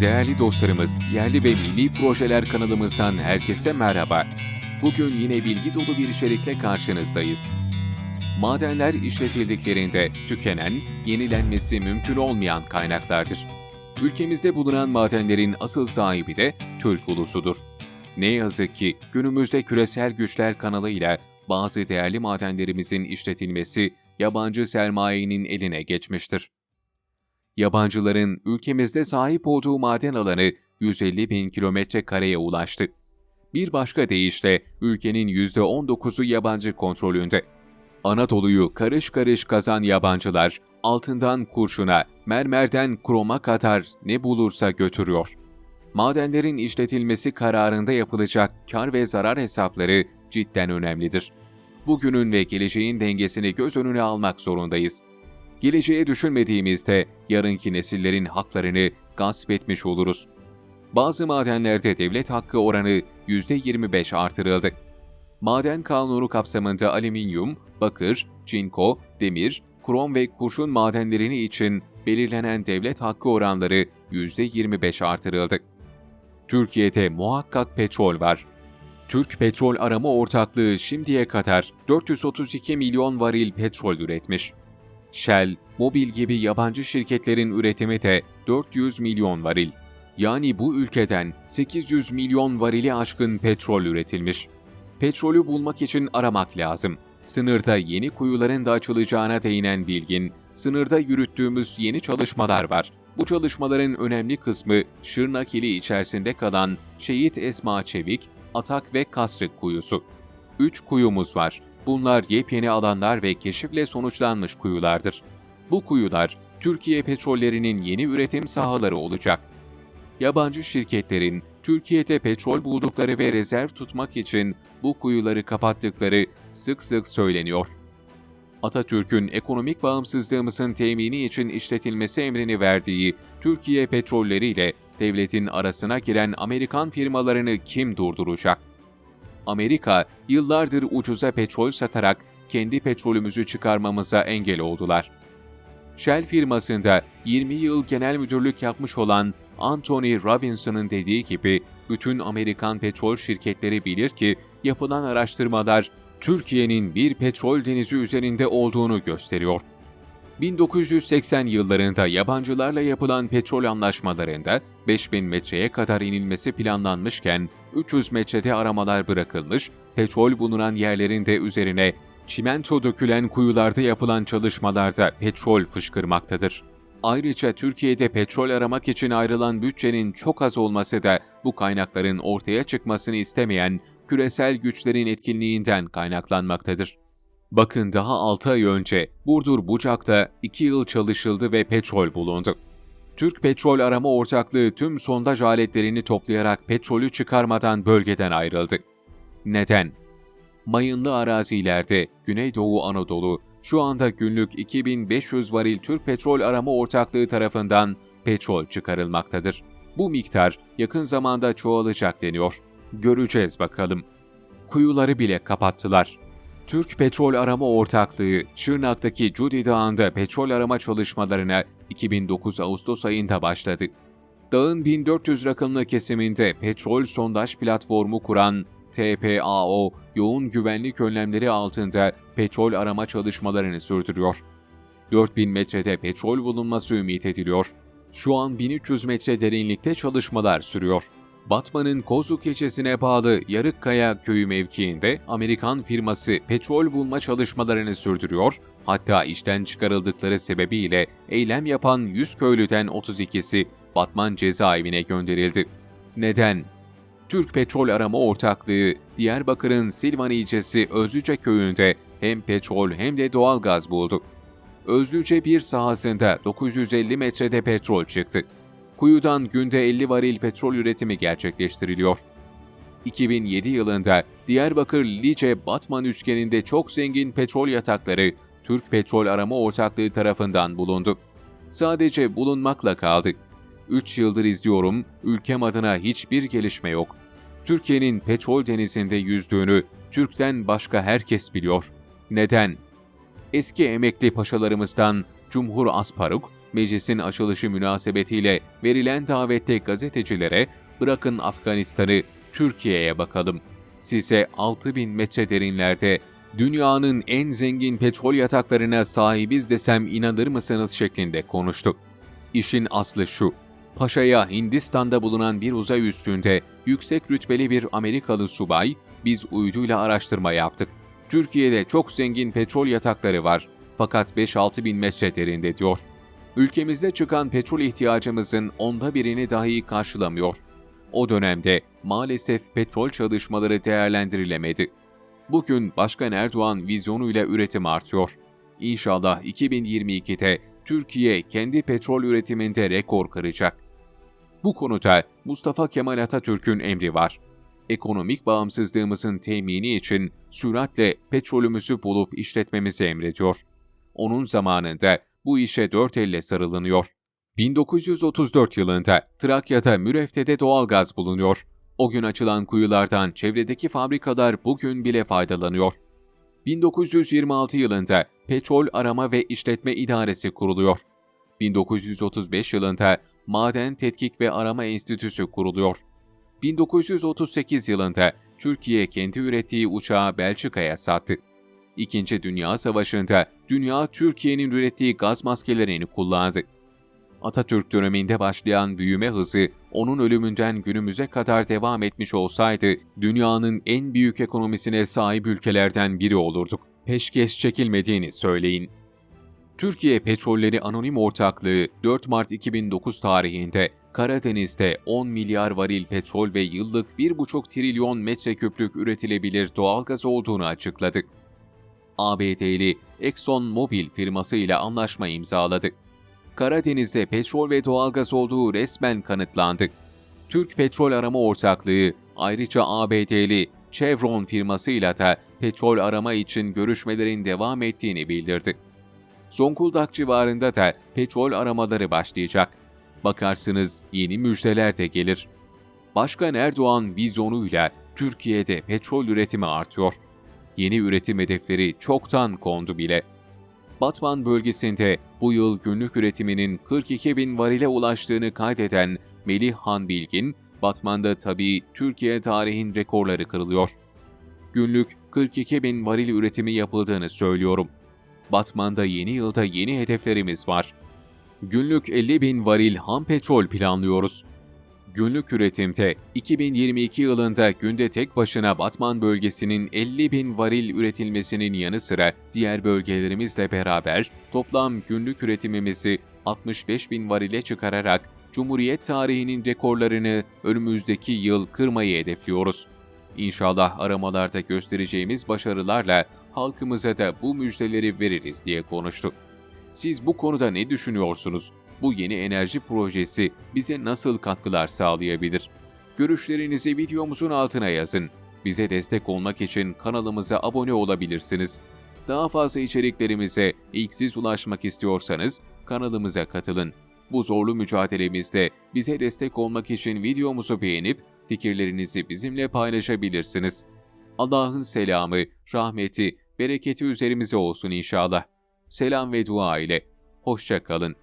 Değerli dostlarımız, yerli ve milli projeler kanalımızdan herkese merhaba. Bugün yine bilgi dolu bir içerikle karşınızdayız. Madenler işletildiklerinde tükenen, yenilenmesi mümkün olmayan kaynaklardır. Ülkemizde bulunan madenlerin asıl sahibi de Türk ulusudur. Ne yazık ki günümüzde küresel güçler kanalıyla bazı değerli madenlerimizin işletilmesi yabancı sermayenin eline geçmiştir. Yabancıların ülkemizde sahip olduğu maden alanı 150 bin kilometre kareye ulaştı. Bir başka deyişle ülkenin %19'u yabancı kontrolünde. Anadolu'yu karış karış kazan yabancılar, altından kurşuna, mermerden kroma kadar ne bulursa götürüyor. Madenlerin işletilmesi kararında yapılacak kar ve zarar hesapları cidden önemlidir. Bugünün ve geleceğin dengesini göz önüne almak zorundayız. Geleceğe düşünmediğimizde yarınki nesillerin haklarını gasp etmiş oluruz. Bazı madenlerde devlet hakkı oranı %25 artırıldı. Maden kanunu kapsamında alüminyum, bakır, çinko, demir, krom ve kurşun madenlerini için belirlenen devlet hakkı oranları %25 artırıldı. Türkiye'de muhakkak petrol var. Türk Petrol Arama Ortaklığı şimdiye kadar 432 milyon varil petrol üretmiş. Shell, Mobil gibi yabancı şirketlerin üretimi de 400 milyon varil. Yani bu ülkeden 800 milyon varili aşkın petrol üretilmiş. Petrolü bulmak için aramak lazım. Sınırda yeni kuyuların da açılacağına değinen Bilgin, sınırda yürüttüğümüz yeni çalışmalar var. Bu çalışmaların önemli kısmı Şırnak ili içerisinde kalan Şehit Esma Çevik, Atak ve Kasrık kuyusu. Üç kuyumuz var. Bunlar yepyeni alanlar ve keşifle sonuçlanmış kuyulardır. Bu kuyular Türkiye petrollerinin yeni üretim sahaları olacak. Yabancı şirketlerin Türkiye'de petrol buldukları ve rezerv tutmak için bu kuyuları kapattıkları sık sık söyleniyor. Atatürk'ün ekonomik bağımsızlığımızın temini için işletilmesi emrini verdiği Türkiye petrolleri ile devletin arasına giren Amerikan firmalarını kim durduracak? Amerika yıllardır ucuza petrol satarak kendi petrolümüzü çıkarmamıza engel oldular. Shell firmasında 20 yıl genel müdürlük yapmış olan Anthony Robinson'ın dediği gibi bütün Amerikan petrol şirketleri bilir ki yapılan araştırmalar Türkiye'nin bir petrol denizi üzerinde olduğunu gösteriyor. 1980 yıllarında yabancılarla yapılan petrol anlaşmalarında 5000 metreye kadar inilmesi planlanmışken 300 metrede aramalar bırakılmış, petrol bulunan yerlerin de üzerine çimento dökülen kuyularda yapılan çalışmalarda petrol fışkırmaktadır. Ayrıca Türkiye'de petrol aramak için ayrılan bütçenin çok az olması da bu kaynakların ortaya çıkmasını istemeyen küresel güçlerin etkinliğinden kaynaklanmaktadır. Bakın daha 6 ay önce Burdur Bucak'ta 2 yıl çalışıldı ve petrol bulundu. Türk Petrol Arama Ortaklığı tüm sondaj aletlerini toplayarak petrolü çıkarmadan bölgeden ayrıldı. Neden? Mayınlı arazilerde Güneydoğu Anadolu şu anda günlük 2500 varil Türk Petrol Arama Ortaklığı tarafından petrol çıkarılmaktadır. Bu miktar yakın zamanda çoğalacak deniyor. Göreceğiz bakalım. Kuyuları bile kapattılar. Türk Petrol Arama Ortaklığı, Şırnak'taki Cudi Dağı'nda petrol arama çalışmalarına 2009 Ağustos ayında başladı. Dağın 1400 rakımlı kesiminde petrol sondaj platformu kuran TPAO, yoğun güvenlik önlemleri altında petrol arama çalışmalarını sürdürüyor. 4000 metrede petrol bulunması ümit ediliyor. Şu an 1300 metre derinlikte çalışmalar sürüyor. Batman'ın Kozluk ilçesine bağlı Yarıkkaya köyü mevkiinde Amerikan firması petrol bulma çalışmalarını sürdürüyor, hatta işten çıkarıldıkları sebebiyle eylem yapan 100 köylüden 32'si Batman cezaevine gönderildi. Neden? Türk Petrol Arama Ortaklığı, Diyarbakır'ın Silvan ilçesi Özlüce köyünde hem petrol hem de doğal gaz buldu. Özlüce bir sahasında 950 metrede petrol çıktı. Kuyudan günde 50 varil petrol üretimi gerçekleştiriliyor. 2007 yılında Diyarbakır Lice Batman üçgeninde çok zengin petrol yatakları Türk Petrol Arama Ortaklığı tarafından bulundu. Sadece bulunmakla kaldı. 3 yıldır izliyorum, ülkem adına hiçbir gelişme yok. Türkiye'nin petrol denizinde yüzdüğünü Türk'ten başka herkes biliyor. Neden? Eski emekli paşalarımızdan Cumhur Asparuk, Meclisin açılışı münasebetiyle verilen davette gazetecilere bırakın Afganistan'ı Türkiye'ye bakalım. Size 6000 metre derinlerde dünyanın en zengin petrol yataklarına sahibiz desem inanır mısınız şeklinde konuştu. İşin aslı şu. Paşa'ya Hindistan'da bulunan bir uzay üstünde yüksek rütbeli bir Amerikalı subay, biz uyduyla araştırma yaptık. Türkiye'de çok zengin petrol yatakları var fakat 5-6 bin metre derinde diyor. Ülkemizde çıkan petrol ihtiyacımızın onda birini dahi karşılamıyor. O dönemde maalesef petrol çalışmaları değerlendirilemedi. Bugün Başkan Erdoğan vizyonuyla üretim artıyor. İnşallah 2022'de Türkiye kendi petrol üretiminde rekor kıracak. Bu konuda Mustafa Kemal Atatürk'ün emri var. Ekonomik bağımsızlığımızın temini için süratle petrolümüzü bulup işletmemizi emrediyor. Onun zamanında bu işe dört elle sarılınıyor. 1934 yılında Trakya'da Mürefte'de doğalgaz bulunuyor. O gün açılan kuyulardan çevredeki fabrikalar bugün bile faydalanıyor. 1926 yılında Petrol Arama ve İşletme İdaresi kuruluyor. 1935 yılında Maden Tetkik ve Arama Enstitüsü kuruluyor. 1938 yılında Türkiye kendi ürettiği uçağı Belçika'ya sattı. İkinci Dünya Savaşı'nda dünya Türkiye'nin ürettiği gaz maskelerini kullandı. Atatürk döneminde başlayan büyüme hızı onun ölümünden günümüze kadar devam etmiş olsaydı dünyanın en büyük ekonomisine sahip ülkelerden biri olurduk. Peşkeş çekilmediğini söyleyin. Türkiye Petrolleri Anonim Ortaklığı 4 Mart 2009 tarihinde Karadeniz'de 10 milyar varil petrol ve yıllık 1,5 trilyon metreküplük üretilebilir doğalgaz olduğunu açıkladı. ABD'li ExxonMobil firması ile anlaşma imzaladı. Karadeniz'de petrol ve doğalgaz olduğu resmen kanıtlandı. Türk Petrol Arama Ortaklığı ayrıca ABD'li Chevron firmasıyla da petrol arama için görüşmelerin devam ettiğini bildirdi. Zonguldak civarında da petrol aramaları başlayacak. Bakarsınız yeni müjdeler de gelir. Başkan Erdoğan vizyonuyla Türkiye'de petrol üretimi artıyor. Yeni üretim hedefleri çoktan kondu bile. Batman bölgesinde bu yıl günlük üretiminin 42 bin varile ulaştığını kaydeden Melih Han Bilgin, Batman'da tabii Türkiye tarihin rekorları kırılıyor. Günlük 42 bin varil üretimi yapıldığını söylüyorum. Batman'da yeni yılda yeni hedeflerimiz var. Günlük 50 bin varil ham petrol planlıyoruz. Günlük üretimde 2022 yılında günde tek başına Batman bölgesinin 50 bin varil üretilmesinin yanı sıra diğer bölgelerimizle beraber toplam günlük üretimimizi 65 bin varile çıkararak Cumhuriyet tarihinin rekorlarını önümüzdeki yıl kırmayı hedefliyoruz. İnşallah aramalarda göstereceğimiz başarılarla halkımıza da bu müjdeleri veririz diye konuştu. Siz bu konuda ne düşünüyorsunuz? Bu yeni enerji projesi bize nasıl katkılar sağlayabilir? Görüşlerinizi videomuzun altına yazın. Bize destek olmak için kanalımıza abone olabilirsiniz. Daha fazla içeriklerimize ilk siz ulaşmak istiyorsanız kanalımıza katılın. Bu zorlu mücadelemizde bize destek olmak için videomuzu beğenip fikirlerinizi bizimle paylaşabilirsiniz. Allah'ın selamı, rahmeti, bereketi üzerimize olsun inşallah. Selam ve dua ile. Hoşça kalın.